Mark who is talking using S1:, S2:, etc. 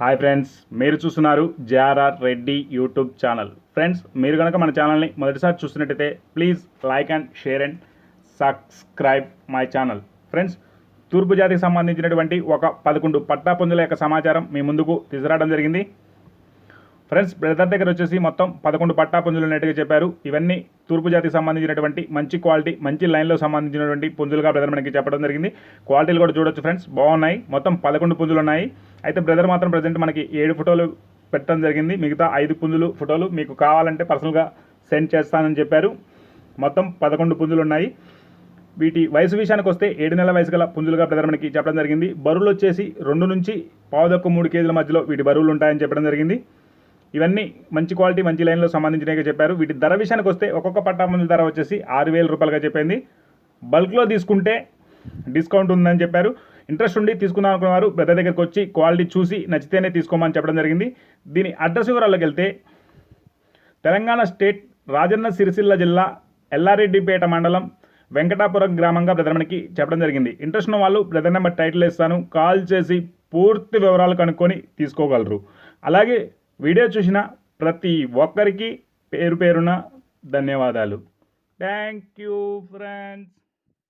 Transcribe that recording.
S1: Hi friends మీరు చూస్తున్నారు JRR Reddy YouTube channel. Friends మీరు కనుక మన ఛానల్ని మొదటిసారి చూస్తున్నట్టయితే please like and share and subscribe my channel. Friends తూర్పు జాతికి సంబంధించినటువంటి ఒక పదకొండు పట్టాపుంజుల యొక్క సమాచారం మీ ముందుకు తీసుకురావడం జరిగింది. ఫ్రెండ్స్ బ్రదర్ దగ్గర వచ్చేసి మొత్తం పదకొండు పట్టా పుంజులు ఉన్నట్టుగా చెప్పారు. ఇవన్నీ తూర్పు జాతికి సంబంధించినటువంటి మంచి క్వాలిటీ మంచి లైన్లో సంబంధించినటువంటి పుంజులుగా బ్రదర్ మనకి చెప్పడం జరిగింది. క్వాలిటీలు కూడా చూడొచ్చు ఫ్రెండ్స్. బాగున్నాయి. మొత్తం పదకొండు పుంజులు ఉన్నాయి. అయితే బ్రదర్ మాత్రం ప్రజెంట్ మనకి ఏడు ఫోటోలు పెట్టడం జరిగింది. మిగతా ఐదు పుంజులు ఫోటోలు మీకు కావాలంటే పర్సనల్గా సెండ్ చేస్తానని చెప్పారు. మొత్తం పదకొండు పుంజులు ఉన్నాయి. వీటి వయసు విషయానికి వస్తే ఏడు నెలల వయసు గల పుంజులుగా బ్రదర్ మనకి చెప్పడం జరిగింది. బరువులు వచ్చేసి రెండు నుంచి పావుదొక్క మూడు కేజీల మధ్యలో వీటి బరువులు ఉంటాయని చెప్పడం జరిగింది. ఇవన్నీ మంచి క్వాలిటీ మంచి లైన్లో సంబంధించినవిగా చెప్పారు. వీటి ధర విషయానికి వస్తే ఒక్కొక్క పట్టా మంది ధర వచ్చేసి ఆరు వేల రూపాయలుగా చెప్పింది బల్క్లో తీసుకుంటే డిస్కౌంట్ ఉందని చెప్పారు. ఇంట్రెస్ట్ ఉండి తీసుకుందాం అనుకున్నవారు బ్రదర్ దగ్గరికి వచ్చి క్వాలిటీ చూసి నచ్చితేనే తీసుకోమని చెప్పడం జరిగింది. దీని అడ్రస్ వివరాల్లోకి వెళ్తే తెలంగాణ స్టేట్ రాజన్న సిరిసిల్ల జిల్లా ఎల్లారెడ్డిపేట మండలం వెంకటాపురం గ్రామంగా బ్రదర్ మనకి చెప్పడం జరిగింది. ఇంట్రెస్ట్ ఉన్న వాళ్ళు బ్రదర్ నెంబర్ టైటిల్ ఇస్తాను కాల్ చేసి పూర్తి వివరాలు కనుక్కొని తీసుకోగలరు. అలాగే వీడియో చూసిన ప్రతి ఒక్కరికి పేరు పేరున ధన్యవాదాలు. Thank you friends